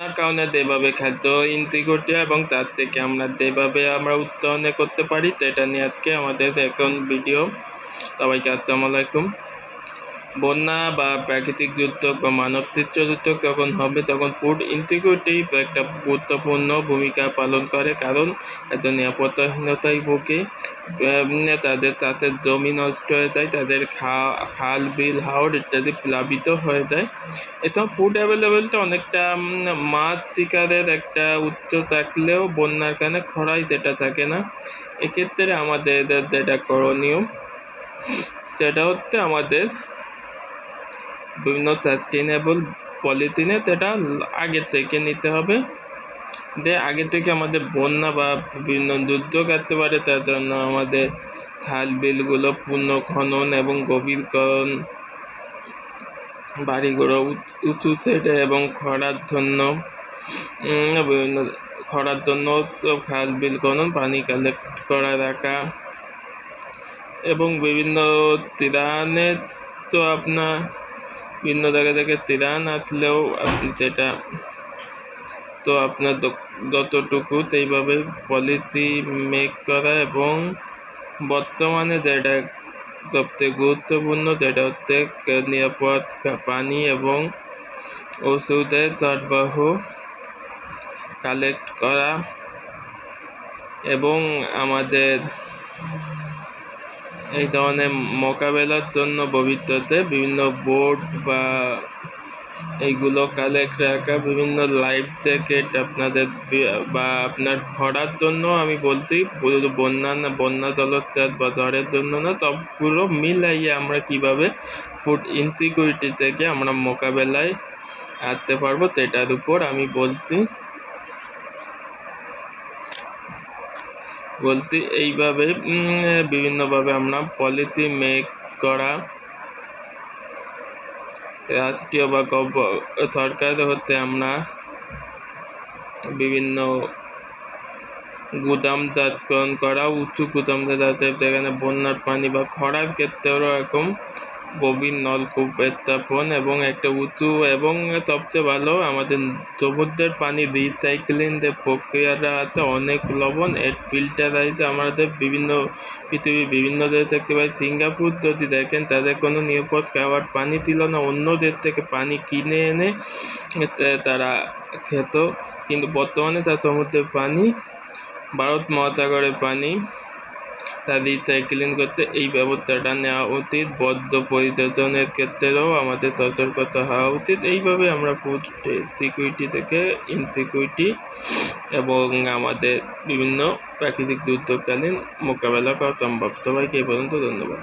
তার কারণে যেভাবে খাদ্য ইন্টিগ্রিটি এবং তার থেকে আমরা যেভাবে আমরা উত্তরণে করতে পারি সেটা নিয়ে আজকে আমাদের এখন ভিডিও সবাইকে আসসালামু আলাইকুম। বন্যা বা প্রাকৃতিক দুর্যোগ বা মানব সৃষ্ট দুর্যোগ যখন হবে, তখন ফুড ইন্টিগ্রিটি একটা গুরুত্বপূর্ণ ভূমিকা পালন করে। কারণ এত নিরাপত্তাহীনতায় ভোগে। তাদের চাষের জমি নষ্ট হয়ে যায়, তাদের খাল, বিল হাওড় ইত্যাদি প্লাবিত হয়ে যায়। এছাড়াও ফুড অ্যাভেলেবেলটা অনেকটা মাছ শিকারের একটা উচ্চ থাকলেও বন্যার কারণে খরাই যেটা থাকে না। এক্ষেত্রে আমাদের যেটা করণীয়, সেটা হচ্ছে আমাদের বিভিন্ন সাস্টেনেবল পলিথিনে সেটা আগে থেকে নিতে হবে। যে আগে থেকে আমাদের বন্যা বা বিভিন্ন দুর্যোগ আসতে পারে, তার জন্য আমাদের খাল বিলগুলো পূর্ণ খনন এবং গভীরকরণ বাড়িগুলো উঁচ- সেটে এবং খরার জন্য বিভিন্ন খরার জন্য খাল বিল খনন, পানি কালেক্ট করা, রাখা এবং বিভিন্ন ত্রাণে তো আপনার বিভিন্ন জায়গা থেকে তিরান আসলেও আপনি যেটা তো আপনার যতটুকু সেইভাবে পলিসি মেক করা এবং বর্তমানে যেটা সবচেয়ে গুরুত্বপূর্ণ যেটা হচ্ছে নিরাপদ পানি এবং ওষুধের সরবরাহ কালেক্ট করা এবং আমাদের এই ধরনের মোকাবেলার জন্য ভবিষ্যতে বিভিন্ন বোর্ড বা এইগুলো কালেক্ট রাখা, বিভিন্ন লাইফ জ্যাকেট আপনাদের বা আপনার খরার জন্য আমি বলতে পুরো বন্যা না, বন্যা জলোচ্ছ্বাস বা ঝড়ের জন্য না, সবগুলো মিলাইয়ে আমরা কীভাবে ফুড ইনসিকিউরিটি থেকে আমরা মোকাবেলায় আসতে পারব, সেটার উপর আমি বলছি। বলতে এইভাবে বিভিন্নভাবে আমরা পলিসি মেক করা, রাষ্ট্রীয় বা গভ- সরকার হতে আমরা বিভিন্ন গুদাম গুদামজাতকরণ করা, উঁচু গুদামজাত যাতে যেখানে বন্যার পানি বা খরার ক্ষেত্রেও এরকম গভীর নলকূপ স্থাপন এবং একটা উঁচু এবং সবচেয়ে ভালো। আমাদের সমুদ্রের পানি রিসাইক্লিং যে প্রক্রিয়াটা আছে অনেক লবণ। এর ফিল্টারাইজ আমাদের বিভিন্ন পৃথিবীর বিভিন্ন দেশ দেখতে পাই সিঙ্গাপুর যদি দেখেন তাদের কোনো নিরাপদ খাবার পানি ছিল না, অন্য দেশ থেকে পানি কিনে এনে তারা খেত। কিন্তু বর্তমানে তার সমুদ্রের পানি, ভারত মহাসাগরের পানি তা সাইকেলিং করতে এই ব্যবস্থাটা নেওয়া উচিত। বদ্ধ পরিযোজনের ক্ষেত্রেও আমাদের সতর্কতা হওয়া উচিত। এইভাবে আমরা ফুড সিকিউরিটি থেকে ইনসিকিউরিটি এবং আমাদের বিভিন্ন প্রাকৃতিক দুর্যোগকালীন মোকাবেলা করা সম্ভব। সবাইকে এই পর্যন্ত ধন্যবাদ।